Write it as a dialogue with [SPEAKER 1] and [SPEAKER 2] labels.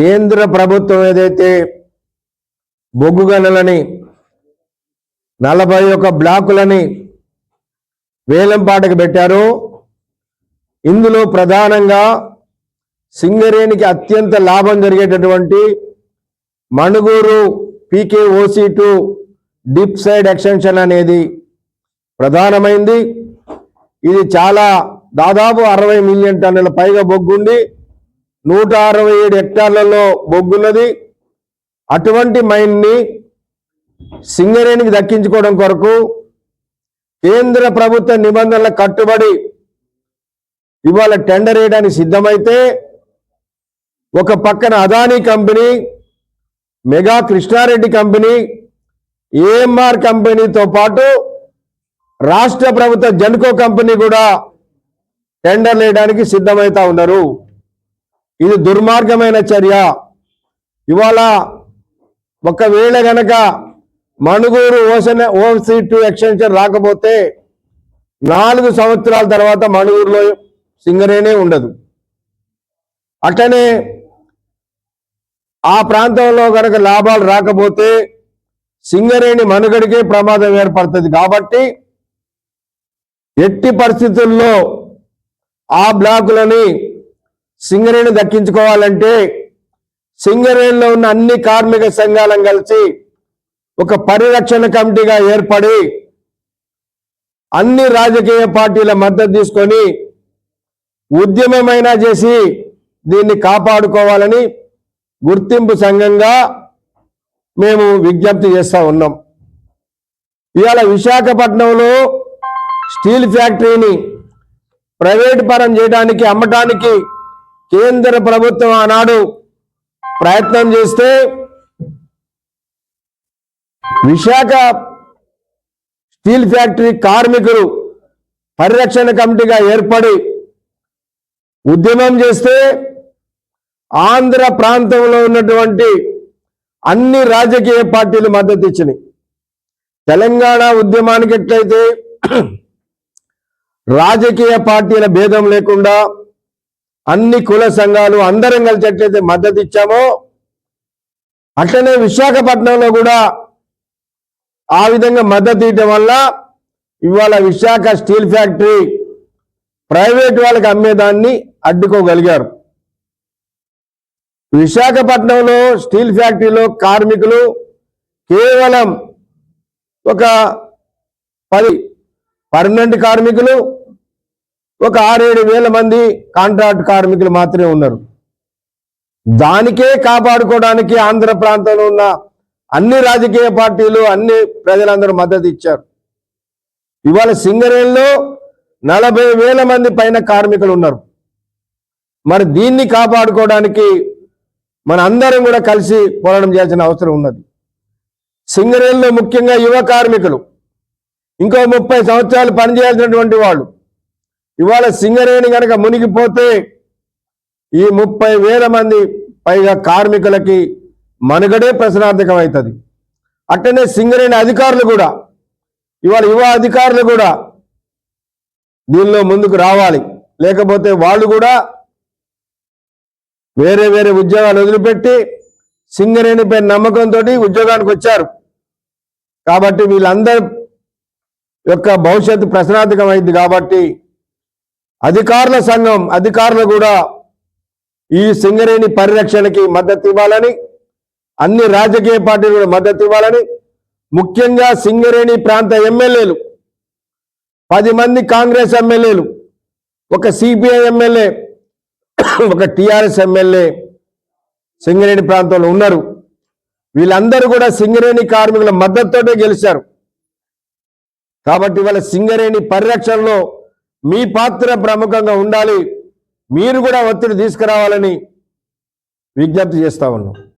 [SPEAKER 1] కేంద్ర ప్రభుత్వం ఏదైతే బొగ్గు గనులని నలభై ఒక బ్లాకులని వేలంపాటకు పెట్టారో ఇందులో ప్రధానంగా సింగరేణికి అత్యంత లాభం జరిగేటటువంటి Manuguru PK OC two dip side extension అనేది ప్రధానమైంది. ఇది చాలా దాదాపు అరవై మిలియన్ టన్నుల పైగా బొగ్గుండి నూట అరవై ఏడు హెక్టార్లలో బొగ్గున్నది అటువంటి మైన్ని సింగరేణికి దక్కించుకోవడం కొరకు కేంద్ర ప్రభుత్వ నిబంధనల కట్టుబడి ఇవాళ టెండర్ వేయడానికి సిద్ధమైతే ఒక పక్కన Adani company Megha Krishna Reddy company AMR కంపెనీతో పాటు రాష్ట్ర ప్రభుత్వ జన్కో కంపెనీ కూడా టెండర్ వేయడానికి సిద్ధమవుతా ఉన్నారు. ఇది దుర్మార్గమైన చర్య. ఇవాళ ఒకవేళ గనక మణుగూరు ఓసన ఓసీ టూ ఎక్స్టెన్షన్ రాకపోతే నాలుగు సంవత్సరాల తర్వాత మణుగూరులో సింగరేనే ఉండదు. అట్లనే ఆ ప్రాంతంలో కనుక లాభాలు రాకపోతే సింగరేణి మనుగడికే ప్రమాదం ఏర్పడుతుంది కాబట్టి ఎట్టి పరిస్థితుల్లో ఆ బ్లాకులని సింగరేణి దక్కించుకోవాలంటే సింగరేణిలో ఉన్న అన్ని కార్మిక సంఘాలను కలిసి ఒక పరిరక్షణ కమిటీగా ఏర్పడి అన్ని రాజకీయ పార్టీల మద్దతు తీసుకొని ఉద్యమమైనా చేసి దీన్ని కాపాడుకోవాలని గుర్తింపు సంఘంగా మేము విజ్ఞప్తి చేస్తా ఉన్నాం. ఇవాళ విశాఖపట్నంలో స్టీల్ ఫ్యాక్టరీని ప్రైవేట్ పరం చేయడానికి అమ్మటానికి కేంద్ర ప్రభుత్వం ఆనాడు ప్రయత్నం చేస్తే విశాఖ స్టీల్ ఫ్యాక్టరీ కార్మికులు పరిరక్షణ కమిటీగా ఏర్పడి ఉద్యమం చేస్తే ఆంధ్ర ప్రాంతంలో ఉన్నటువంటి అన్ని రాజకీయ పార్టీలు మద్దతు ఇచ్చినాయి. తెలంగాణ ఉద్యమానికి ఎట్లయితే రాజకీయ పార్టీల భేదం లేకుండా అన్ని కుల సంఘాలు అందరం కలిసి ఎట్లయితే మద్దతు ఇచ్చామో అట్లనే విశాఖపట్నంలో కూడా ఆ విధంగా మద్దతు ఇవ్వడం వల్ల ఇవాళ విశాఖ స్టీల్ ఫ్యాక్టరీ ప్రైవేట్ వాళ్ళకి అమ్మేదాన్ని అడ్డుకోగలిగారు. విశాఖపట్నంలో స్టీల్ ఫ్యాక్టరీలో కార్మికులు కేవలం ఒక పది పర్మనెంట్ కార్మికులు ఒక ఆరేడు వేల మంది కాంట్రాక్ట్ కార్మికులు మాత్రమే ఉన్నారు. దానికే కాపాడుకోవడానికి ఆంధ్ర ప్రాంతంలో ఉన్న అన్ని రాజకీయ పార్టీలు అన్ని ప్రజలందరూ మద్దతు ఇచ్చారు. ఇవాళ సింగరేణిలో నలభై వేల మంది పైన కార్మికులు ఉన్నారు. మరి దీన్ని కాపాడుకోవడానికి మన అందరం కూడా కలిసి పోరాటం చేయాల్సిన అవసరం ఉన్నది. సింగరేణిలో ముఖ్యంగా యువ కార్మికులు ఇంకో ముప్పై సంవత్సరాలు పనిచేయాల్సినటువంటి వాళ్ళు ఇవాళ సింగరేణి కనుక మునిగిపోతే ఈ ముప్పై వేల మంది పైగా కార్మికులకి మనుగడే ప్రశ్నార్థకం అవుతుంది అట్టనే సింగరేణి అధికారులు కూడా ఇవాళ యువ అధికారులు కూడా దీనిలో ముందుకు రావాలి. లేకపోతే వాళ్ళు కూడా వేరే వేరే ఉద్యోగాలు వదిలిపెట్టి సింగరేణిపై నమ్మకంతో ఉద్యోగానికి వచ్చారు. కాబట్టి వీళ్ళందరి యొక్క భవిష్యత్తు ప్రశ్నార్థకం అయింది కాబట్టి అధికారుల సంఘం అధికారులు కూడా ఈ సింగరేణి పరిరక్షణకి మద్దతు ఇవ్వాలని అన్ని రాజకీయ పార్టీలు కూడా మద్దతు ఇవ్వాలని ముఖ్యంగా సింగరేణి ప్రాంత ఎమ్మెల్యేలు పది మంది కాంగ్రెస్ ఎమ్మెల్యేలు ఒక సిపిఐ ఎమ్మెల్యే ఒక టిఆర్ఎస్ ఎమ్మెల్యే సింగరేణి ప్రాంతంలో ఉన్నారు. వీళ్ళందరూ కూడా సింగరేణి కార్మికుల మద్దతుతోటే గెలిచారు. కాబట్టి వాళ్ళ సింగరేణి పరిరక్షణలో మీ పాత్ర ప్రముఖంగా ఉండాలి. మీరు కూడా ఒత్తిడి తీసుకురావాలని విజ్ఞప్తి చేస్తా ఉన్నాం.